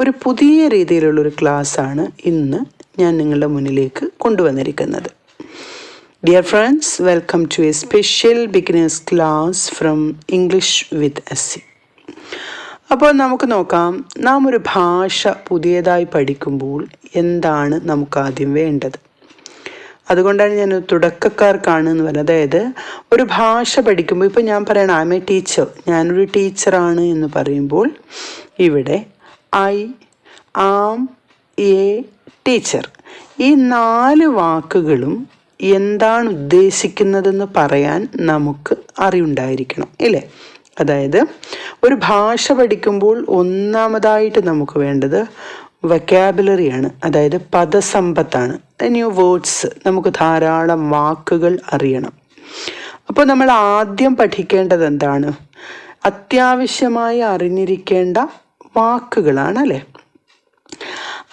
ഒരു പുതിയ രീതിയിലുള്ളൊരു ക്ലാസ്സാണ് ഇന്ന് ഞാൻ നിങ്ങളുടെ മുന്നിലേക്ക് കൊണ്ടുവന്നിരിക്കുന്നത്. Dear friends welcome to a special beginners class from English with S അപ്പോൾ നമുക്ക് നോക്കാം നാം ഒരു ഭാഷ പുതിയതായി പഠിക്കുമ്പോൾ എന്താണ് നമുക്ക് ആദ്യം വേണ്ടത്? അതുകൊണ്ടാണ് ഞാൻ തുടക്കക്കാർക്കാണ് എന്ന് പറയുന്നത് അതായത് ഒരു ഭാഷ പഠിക്കുമ്പോൾ ഇപ്പോൾ ഞാൻ പറയണം ആമേ ടീച്ചർ ഞാനൊരു ടീച്ചറാണ് എന്ന് പറയുമ്പോൾ ഇവിടെ ഐ ആം എ ടീച്ചർ. ഈ നാല് വാക്കുകളും എന്താണ് ഉദ്ദേശിക്കുന്നതെന്ന് പറയാൻ നമുക്ക് അറിവുണ്ടായിരിക്കണം ഇല്ലേ? അതായത് ഒരു ഭാഷ പഠിക്കുമ്പോൾ ഒന്നാമതായിട്ട് നമുക്ക് വേണ്ടത് വൊക്കാബുലറിയാണ് അതായത് പദസമ്പത്താണ്. ന്യൂ വേർഡ്സ് നമുക്ക് ധാരാളം വാക്കുകൾ അറിയണം. അപ്പോൾ നമ്മൾ ആദ്യം പഠിക്കേണ്ടത് എന്താണ്? അത്യാവശ്യമായി അറിഞ്ഞിരിക്കേണ്ട വാക്കുകളാണ് അല്ലേ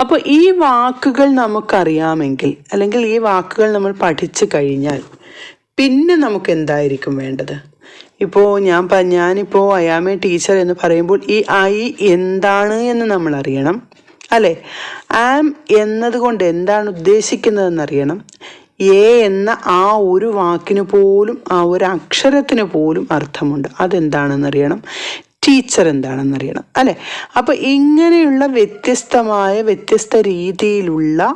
അപ്പോൾ ഈ വാക്കുകൾ നമുക്കറിയാമെങ്കിൽ അല്ലെങ്കിൽ ഈ വാക്കുകൾ നമ്മൾ പഠിച്ചു കഴിഞ്ഞാൽ പിന്നെ നമുക്ക് എന്തായിരിക്കും വേണ്ടത്? ഇപ്പോൾ ഞാൻ ഞാനിപ്പോൾ അയാമേ ടീച്ചർ എന്ന് പറയുമ്പോൾ ഈ ഐ എന്താണ് എന്ന് നമ്മൾ അറിയണം അല്ലേ? ആം എന്നതുകൊണ്ട് എന്താണ് ഉദ്ദേശിക്കുന്നതെന്ന് അറിയണം എ എന്ന ആ ഒരു വാക്കിന് പോലും ആ ഒരു അക്ഷരത്തിന് പോലും അർത്ഥമുണ്ട്. അതെന്താണെന്നറിയണം. ടീച്ചർ എന്താണെന്നറിയണം അല്ലെ? അപ്പോൾ ഇങ്ങനെയുള്ള വ്യത്യസ്തമായ വ്യത്യസ്ത രീതിയിലുള്ള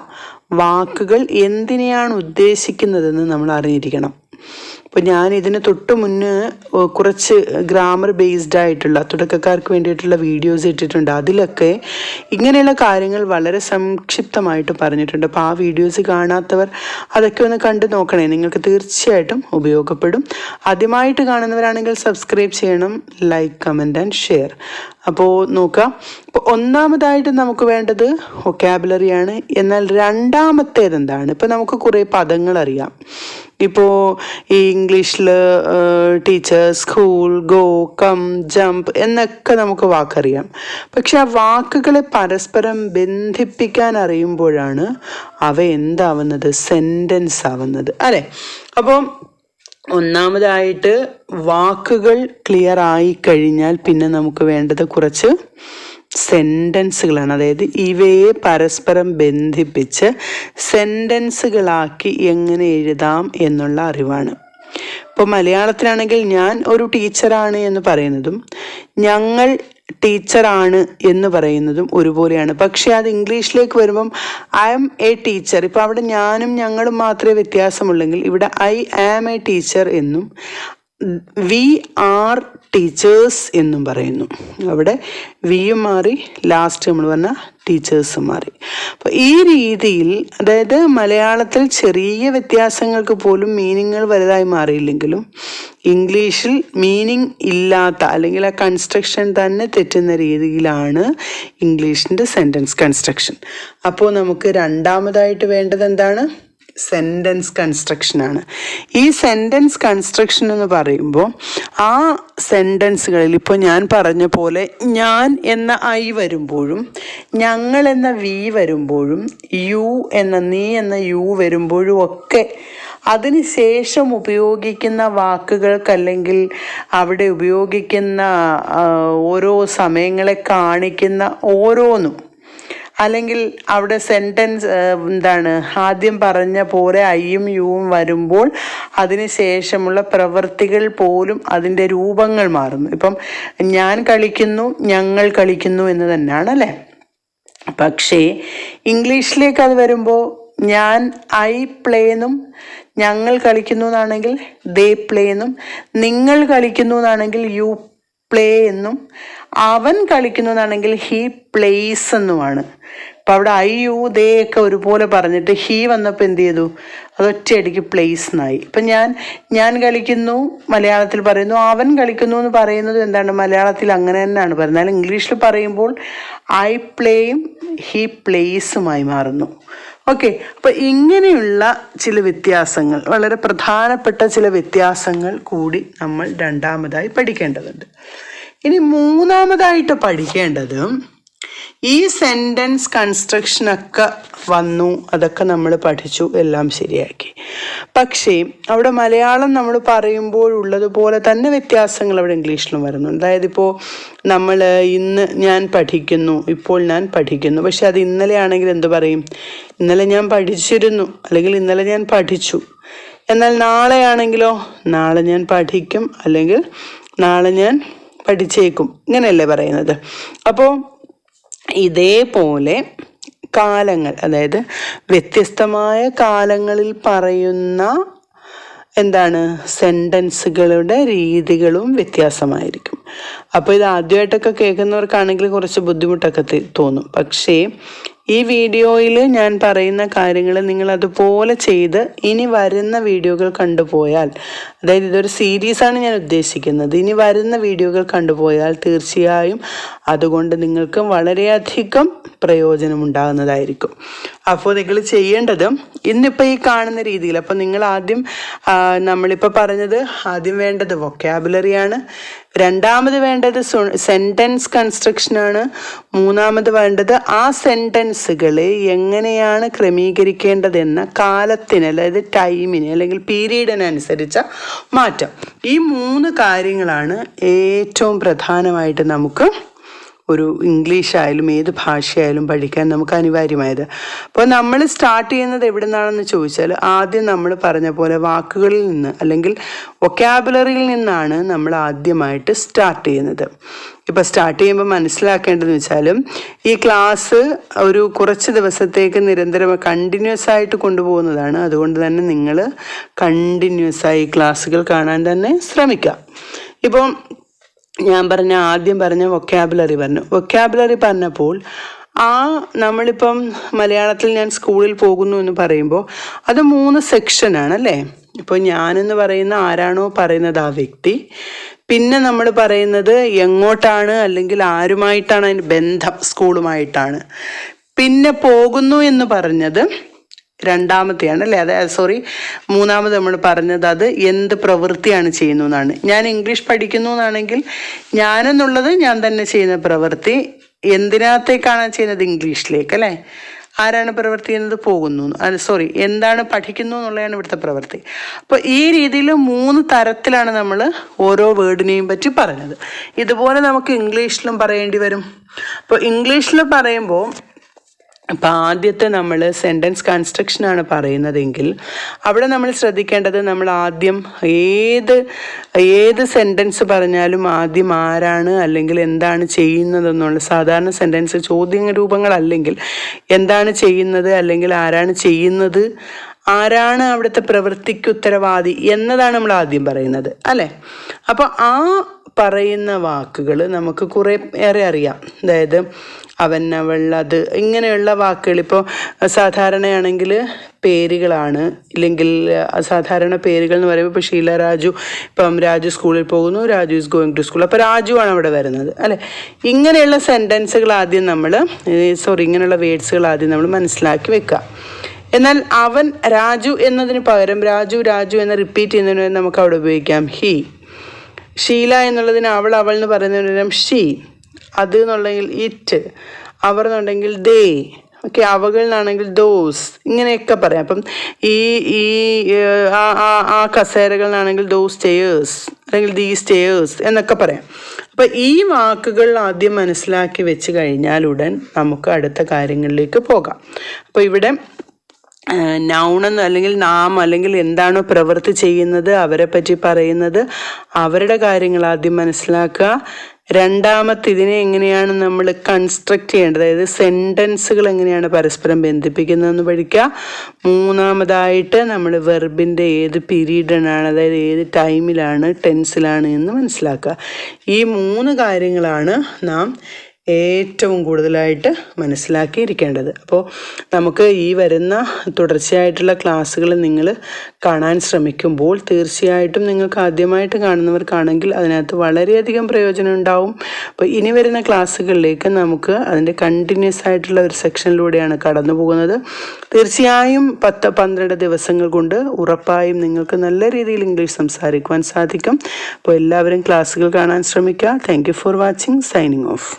വാക്കുകൾ എന്തിനെയാണ് ഉദ്ദേശിക്കുന്നതെന്ന് നമ്മൾ അറിഞ്ഞിരിക്കണം. അപ്പോൾ ഞാൻ ഇതിന് തൊട്ട് മുന്നേ കുറച്ച് ഗ്രാമർ ബേസ്ഡ് ആയിട്ടുള്ള തുടക്കക്കാർക്ക് വേണ്ടിയിട്ടുള്ള വീഡിയോസ് ഇട്ടിട്ടുണ്ട്. അതിലൊക്കെ ഇങ്ങനെയുള്ള കാര്യങ്ങൾ വളരെ സംക്ഷിപ്തമായിട്ട് പറഞ്ഞിട്ടുണ്ട്. അപ്പോൾ ആ വീഡിയോസ് കാണാത്തവർ അതൊക്കെ ഒന്ന് കണ്ടു നോക്കണേ. നിങ്ങൾക്ക് തീർച്ചയായിട്ടും ഉപയോഗപ്പെടും. ആദ്യമായിട്ട് കാണുന്നവരാണെങ്കിൽ സബ്സ്ക്രൈബ് ചെയ്യണം ലൈക്ക് കമന്റ് ആൻഡ് ഷെയർ അപ്പോൾ നോക്കാം. ഇപ്പോൾ ഒന്നാമതായിട്ട് നമുക്ക് വേണ്ടത് ഒക്കാബുലറിയാണ് എന്നാൽ രണ്ടാമത്തേത് എന്താണ് ഇപ്പോൾ നമുക്ക് കുറേ പദങ്ങൾ അറിയാം. ഇപ്പോൾ ഈ ഇംഗ്ലീഷിൽ teacher school go come jump എന്നൊക്കെ നമുക്ക് വാക്കറിയാം. പക്ഷെ ആ വാക്കുകളെ പരസ്പരം ബന്ധിപ്പിക്കാൻ അറിയുമ്പോഴാണ് അവ എന്താവുന്നത്? സെന്റൻസ് ആവുന്നത്. അല്ലേ? അപ്പോൾ ഒന്നാമതായിട്ട് വാക്കുകൾ ക്ലിയർ ആയി കഴിഞ്ഞാൽ പിന്നെ നമുക്ക് വേണ്ടത് കുറച്ച് സെന്റൻസുകളാണ് അതായത് ഇവയെ പരസ്പരം ബന്ധിപ്പിച്ച് സെന്റൻസുകളാക്കി എങ്ങനെ എഴുതാം എന്നുള്ള അറിവാണ്. ഇപ്പോൾ മലയാളത്തിലാണെങ്കിൽ ഞാൻ ഒരു ടീച്ചറാണ് എന്ന് പറയുന്നതും ഞങ്ങൾ ടീച്ചറാണ് എന്ന് പറയുന്നതും ഒരുപോലെയാണ്. പക്ഷേ അത് ഇംഗ്ലീഷിലേക്ക് വരുമ്പം ഐ എം എ ടീച്ചർ. ഇപ്പോൾ അവിടെ ഞാനും ഞങ്ങളും മാത്രമേ വ്യത്യാസമുള്ളെങ്കിൽ ഇവിടെ ഐ ആം എ ടീച്ചർ എന്നും വി ആർ ടീച്ചേഴ്സ് എന്നും പറയുന്നു. അവിടെ വിയും മാറി ലാസ്റ്റ് നമ്മൾ പറഞ്ഞ ടീച്ചേഴ്സും മാറി. അപ്പോൾ ഈ രീതിയിൽ അതായത് മലയാളത്തിൽ ചെറിയ വ്യത്യാസങ്ങൾക്ക് പോലും മീനിങ്ങുകൾ വലുതായി മാറിയില്ലെങ്കിലും ഇംഗ്ലീഷിൽ മീനിങ് ഇല്ലാത്ത അല്ലെങ്കിൽ ആ കൺസ്ട്രക്ഷൻ തന്നെ തെറ്റുന്ന രീതിയിലാണ് ഇംഗ്ലീഷിന്റെ സെന്റൻസ് കൺസ്ട്രക്ഷൻ അപ്പോൾ നമുക്ക് രണ്ടാമതായിട്ട് വേണ്ടത് എന്താണ്? സെന്റൻസ് കൺസ്ട്രക്ഷനാണ് ഈ സെന്റൻസ് കൺസ്ട്രക്ഷൻ എന്ന് പറയുമ്പോൾ ആ സെന്റൻസുകളിൽ ഇപ്പോൾ ഞാൻ പറഞ്ഞ പോലെ ഞാൻ എന്ന ഐ വരുമ്പോഴും ഞങ്ങൾ എന്ന വി വരുമ്പോഴും യു എന്ന നീ എന്ന യു വരുമ്പോഴും ഒക്കെ അതിനുശേഷം ഉപയോഗിക്കുന്ന വാക്കുകൾക്കല്ലെങ്കിൽ അവിടെ ഉപയോഗിക്കുന്ന ഓരോ സമയങ്ങളെ കാണിക്കുന്ന ഓരോന്നും അല്ലെങ്കിൽ അവിടെ സെന്റൻസ് എന്താണ് ആദ്യം പറഞ്ഞ പോലെ ഐയും യുവും വരുമ്പോൾ അതിന് ശേഷമുള്ള പ്രവൃത്തികൾ പോലും അതിന്റെ രൂപങ്ങൾ മാറുന്നു. ഇപ്പം ഞാൻ കളിക്കുന്നു ഞങ്ങൾ കളിക്കുന്നു എന്ന് തന്നെയാണ് അല്ലേ? പക്ഷേ ഇംഗ്ലീഷിലേക്ക് അത് വരുമ്പോൾ ഞാൻ ഐ പ്ലേ എന്നും ഞങ്ങൾ കളിക്കുന്നു എന്നാണെങ്കിൽ ദേ പ്ലേ എന്നും നിങ്ങൾ കളിക്കുന്നു എന്നാണെങ്കിൽ യു പ്ലേ എന്നും അവൻ കളിക്കുന്നു എന്നാണെങ്കിൽ ഹീ പ്ലേസ് എന്നുമാണ്. അപ്പം അവിടെ ഐ യു ദേ ഒക്കെ ഒരുപോലെ പറഞ്ഞിട്ട് ഹീ വന്നപ്പോൾ എന്ത് ചെയ്തു? അതൊറ്റയടിക്ക് പ്ലേസ് എന്നായി ഇപ്പം ഞാൻ ഞാൻ കളിക്കുന്നു മലയാളത്തിൽ പറയുന്നു അവൻ കളിക്കുന്നു എന്ന് പറയുന്നത് എന്താണ്? മലയാളത്തിൽ അങ്ങനെ തന്നെയാണ് പറയുന്നത്. ഇംഗ്ലീഷിൽ പറയുമ്പോൾ ഐ പ്ലേയും ഹീ പ്ലേസുമായി മാറുന്നു. ഓക്കെ അപ്പോൾ ഇങ്ങനെയുള്ള ചില വ്യത്യാസങ്ങൾ വളരെ പ്രധാനപ്പെട്ട ചില വ്യത്യാസങ്ങൾ കൂടി നമ്മൾ രണ്ടാമതായി പഠിക്കേണ്ടതുണ്ട്. ഇനി മൂന്നാമതായിട്ട് പഠിക്കേണ്ടത് ഈ സെന്റൻസ് കൺസ്ട്രക്ഷനൊക്കെ വന്നു. അതൊക്കെ നമ്മൾ പഠിച്ചു. എല്ലാം ശരിയാക്കി. പക്ഷേ അവിടെ മലയാളം നമ്മൾ പറയുമ്പോഴുള്ളതുപോലെ തന്നെ വ്യത്യാസങ്ങൾ അവിടെ ഇംഗ്ലീഷിലും വരുന്നുണ്ട്. അതായത് ഇപ്പോൾ നമ്മൾ ഇന്ന് ഞാൻ പഠിക്കുന്നു ഇപ്പോൾ ഞാൻ പഠിക്കുന്നു. പക്ഷെ അത് ഇന്നലെ ആണെങ്കിൽ എന്ത് പറയും? ഇന്നലെ ഞാൻ പഠിച്ചിരുന്നു അല്ലെങ്കിൽ ഇന്നലെ ഞാൻ പഠിച്ചു. എന്നാൽ നാളെ ആണെങ്കിലോ? നാളെ ഞാൻ പഠിക്കും അല്ലെങ്കിൽ നാളെ ഞാൻ പഠിച്ചേക്കും. ഇങ്ങനെയല്ലേ പറയുന്നത്. അപ്പോൾ ഇതേപോലെ കാലങ്ങൾ അതായത് വ്യത്യസ്തമായ കാലങ്ങളിൽ പറയുന്ന എന്താണ് സെന്റൻസുകളുടെ രീതികളും വ്യത്യാസമായിരിക്കും. അപ്പോൾ ഇത് ആദ്യമായിട്ടൊക്കെ കേൾക്കുന്നവർക്കാണെങ്കിൽ കുറച്ച് ബുദ്ധിമുട്ടൊക്കെ തോന്നും. പക്ഷേ ഈ വീഡിയോയിൽ ഞാൻ പറയുന്ന കാര്യങ്ങൾ നിങ്ങൾ അതുപോലെ ചെയ്ത് ഇനി വരുന്ന വീഡിയോകൾ കണ്ടുപോയാൽ അതായത് ഇതൊരു സീരീസാണ് ഞാൻ ഉദ്ദേശിക്കുന്നത്. ഇനി വരുന്ന വീഡിയോകൾ കണ്ടുപോയാൽ തീർച്ചയായും അതുകൊണ്ട് നിങ്ങൾക്ക് വളരെയധികം പ്രയോജനമുണ്ടാകുന്നതായിരിക്കും. അപ്പോൾ നിങ്ങൾ ചെയ്യേണ്ടത് ഇന്നിപ്പോൾ ഈ കാണുന്ന രീതിയിൽ അപ്പോൾ നിങ്ങൾ ആദ്യം നമ്മളിപ്പോൾ പറഞ്ഞത് ആദ്യം വേണ്ടത് വൊക്കാബുലറിയാണ് രണ്ടാമത് വേണ്ടത് സെന്റൻസ് കൺസ്ട്രക്ഷനാണ് മൂന്നാമത് വേണ്ടത് ആ സെന്റൻസുകൾ എങ്ങനെയാണ് ക്രമീകരിക്കേണ്ടതെന്ന കാലത്തിന് അതായത് ടൈമിന് അല്ലെങ്കിൽ പീരീഡിനനുസരിച്ച മാറ്റം. ഈ മൂന്ന് കാര്യങ്ങളാണ് ഏറ്റവും പ്രധാനമായിട്ട് നമുക്ക് ഒരു ഇംഗ്ലീഷ് ആയാലും ഏത് ഭാഷയായാലും പഠിക്കാൻ നമുക്ക് അനിവാര്യമായത്. അപ്പോൾ നമ്മൾ സ്റ്റാർട്ട് ചെയ്യുന്നത് എവിടെ നിന്നാണെന്ന് ചോദിച്ചാൽ ആദ്യം നമ്മൾ പറഞ്ഞ പോലെ വാക്കുകളിൽ നിന്ന് അല്ലെങ്കിൽ ഒക്കാബുലറിയിൽ നിന്നാണ് നമ്മൾ ആദ്യമായിട്ട് സ്റ്റാർട്ട് ചെയ്യുന്നത്. ഇപ്പോൾ സ്റ്റാർട്ട് ചെയ്യുമ്പോൾ മനസ്സിലാക്കേണ്ടതെന്ന് വെച്ചാലും ഈ ക്ലാസ് ഒരു കുറച്ച് ദിവസത്തേക്ക് നിരന്തരം കണ്ടിന്യൂസ് ആയിട്ട് കൊണ്ടുപോകുന്നതാണ്. അതുകൊണ്ട് തന്നെ നിങ്ങൾ കണ്ടിന്യൂസ് ആയി ക്ലാസ്സുകൾ കാണാൻ തന്നെ ശ്രമിക്കുക. ഇപ്പം ഞാൻ പറഞ്ഞ ആദ്യം പറഞ്ഞ വൊക്കാബുലറി പറഞ്ഞു. വൊക്കാബുലറി പറഞ്ഞപ്പോൾ ആ നമ്മളിപ്പം മലയാളത്തിൽ ഞാൻ സ്കൂളിൽ പോകുന്നു എന്ന് പറയുമ്പോൾ അത് മൂന്ന് സെക്ഷനാണ് അല്ലേ? ഇപ്പോൾ ഞാനെന്ന് പറയുന്ന ആരാണോ പറയുന്നത് ആ വ്യക്തി. പിന്നെ നമ്മൾ പറയുന്നത് എങ്ങോട്ടാണ് അല്ലെങ്കിൽ ആരുമായിട്ടാണ് അതിന് ബന്ധം സ്കൂളുമായിട്ടാണ്. പിന്നെ പോകുന്നു എന്ന് പറഞ്ഞത് രണ്ടാമത്തെയാണ് അല്ലേ അതായത് സോറി മൂന്നാമത് നമ്മൾ പറഞ്ഞത് അത് എന്ത് പ്രവൃത്തിയാണ് ചെയ്യുന്നു എന്നാണ് ഞാൻ ഇംഗ്ലീഷ് പഠിക്കുന്നു എന്നാണെങ്കിൽ ഞാനെന്നുള്ളത് ഞാൻ തന്നെ ചെയ്യുന്ന പ്രവൃത്തി. എന്തിനകത്തേക്കാണ് ചെയ്യുന്നത്? ഇംഗ്ലീഷിലേക്ക് അല്ലേ? ആരാണ് പ്രവൃത്തി ചെയ്യുന്നത്? പോകുന്നു. സോറി എന്താണ് പഠിക്കുന്നു എന്നുള്ളതാണ് ഇവിടുത്തെ പ്രവൃത്തി. അപ്പോൾ ഈ രീതിയിൽ മൂന്ന് തരത്തിലാണ് നമ്മൾ ഓരോ വേർഡിനെയും പറ്റി പറഞ്ഞത്. ഇതുപോലെ നമുക്ക് ഇംഗ്ലീഷിലും പറയേണ്ടി വരും. അപ്പോൾ ഇംഗ്ലീഷിൽ പറയുമ്പോൾ അപ്പം ആദ്യത്തെ നമ്മൾ സെന്റൻസ് കൺസ്ട്രക്ഷനാണ് പറയുന്നതെങ്കിൽ അവിടെ നമ്മൾ ശ്രദ്ധിക്കേണ്ടത് നമ്മൾ ആദ്യം ഏത് ഏത് സെന്റൻസ് പറഞ്ഞാലും ആദ്യം ആരാണ് അല്ലെങ്കിൽ എന്താണ് ചെയ്യുന്നതെന്നുള്ള സാധാരണ സെന്റൻസ് ചോദ്യ രൂപങ്ങളല്ലെങ്കിൽ എന്താണ് ചെയ്യുന്നത് അല്ലെങ്കിൽ ആരാണ് ചെയ്യുന്നത് ആരാണ് അവിടുത്തെ പ്രവൃത്തിക്ക് ഉത്തരവാദി എന്നതാണ് നമ്മൾ ആദ്യം പറയുന്നത് അല്ലേ? അപ്പോൾ ആ പറയുന്ന വാക്കുകൾ നമുക്ക് കുറേ ഏറെ അറിയാം. അതായത് അവൻ അവൾ അത് ഇങ്ങനെയുള്ള വാക്കുകൾ. ഇപ്പോൾ സാധാരണയാണെങ്കിൽ പേരുകളാണ്. ഇല്ലെങ്കിൽ സാധാരണ പേരുകൾ എന്ന് പറയുമ്പോൾ ഇപ്പോൾ ഷീല രാജു ഇപ്പം രാജു സ്കൂളിൽ പോകുന്നു Raju is going to school അപ്പോൾ രാജു ആണ് അവിടെ വരുന്നത് അല്ലേ? ഇങ്ങനെയുള്ള സെന്റൻസുകൾ ആദ്യം നമ്മൾ സോറി ഇങ്ങനെയുള്ള വേർഡ്സുകൾ ആദ്യം നമ്മൾ മനസ്സിലാക്കി വെക്കുക. എന്നാൽ അവൻ രാജു എന്നതിന് പകരം രാജു രാജു എന്ന് റിപ്പീറ്റ് ചെയ്യുന്നതിന് നമുക്ക് അവിടെ ഉപയോഗിക്കാം. ഹി ഷീല എന്നുള്ളതിന് അവൾ അവൾ എന്ന് പറയുന്നതിന് ഷീ അത് എന്നുള്ളെങ്കിൽ ഇറ്റ് അവർ എന്നുണ്ടെങ്കിൽ ദേ ഓക്കെ അവകൾ എന്നാണെങ്കിൽ ദോസ് ഇങ്ങനെയൊക്കെ പറയാം. അപ്പം ഈ ഈ ആ ആ കസേരകളിലാണെങ്കിൽ ദോസ് സ്റ്റേയേഴ്സ് അല്ലെങ്കിൽ ദീ സ്റ്റേയേഴ്സ് എന്നൊക്കെ പറയാം. അപ്പം ഈ വാക്കുകൾ ആദ്യം മനസ്സിലാക്കി വെച്ച് കഴിഞ്ഞാലുടൻ നമുക്ക് അടുത്ത കാര്യങ്ങളിലേക്ക് പോകാം. അപ്പോൾ ഇവിടെ നൗണെന്ന് അല്ലെങ്കിൽ നാം അല്ലെങ്കിൽ എന്താണോ പ്രവൃത്തി ചെയ്യുന്നത് അവരെ പറ്റി പറയുന്നത് അവരുടെ കാര്യങ്ങൾ ആദ്യം മനസ്സിലാക്കുക. രണ്ടാമത്തെ ഇതിനെ എങ്ങനെയാണ് നമ്മൾ കൺസ്ട്രക്ട് ചെയ്യേണ്ടത്? അതായത് സെന്റൻസുകൾ എങ്ങനെയാണ് പരസ്പരം ബന്ധിപ്പിക്കുന്നതെന്ന് പഠിക്കുക. മൂന്നാമതായിട്ട് നമ്മൾ വെർബിന്റെ ഏത് പീരീഡിനാണ് അതായത് ഏത് ടൈമിലാണ് ടെൻസിലാണ് എന്ന് മനസ്സിലാക്കുക. ഈ മൂന്ന് കാര്യങ്ങളാണ് നാം ഏറ്റവും കൂടുതലായിട്ട് മനസ്സിലാക്കിയിരിക്കേണ്ടത്. അപ്പോൾ നമുക്ക് ഈ വരുന്ന തുടർച്ചയായിട്ടുള്ള ക്ലാസ്സുകൾ നിങ്ങൾ കാണാൻ ശ്രമിക്കുമ്പോൾ തീർച്ചയായിട്ടും നിങ്ങൾക്ക് ആദ്യമായിട്ട് കാണുന്നവർക്കാണെങ്കിൽ അതിനകത്ത് വളരെയധികം പ്രയോജനം ഉണ്ടാവും. അപ്പോൾ ഇനി വരുന്ന ക്ലാസ്സുകളിലേക്ക് നമുക്ക് അതിന്റെ കണ്ടിന്യൂസ് ആയിട്ടുള്ള ഒരു സെക്ഷനിലൂടെയാണ് കടന്നു പോകുന്നത്. തീർച്ചയായും പത്ത് പന്ത്രണ്ട് ദിവസങ്ങൾ കൊണ്ട് ഉറപ്പായും നിങ്ങൾക്ക് നല്ല രീതിയിൽ ഇംഗ്ലീഷ് സംസാരിക്കുവാൻ സാധിക്കും. അപ്പോൾ എല്ലാവരും ക്ലാസ്സുകൾ കാണാൻ ശ്രമിക്കുക. Thank for watching signing off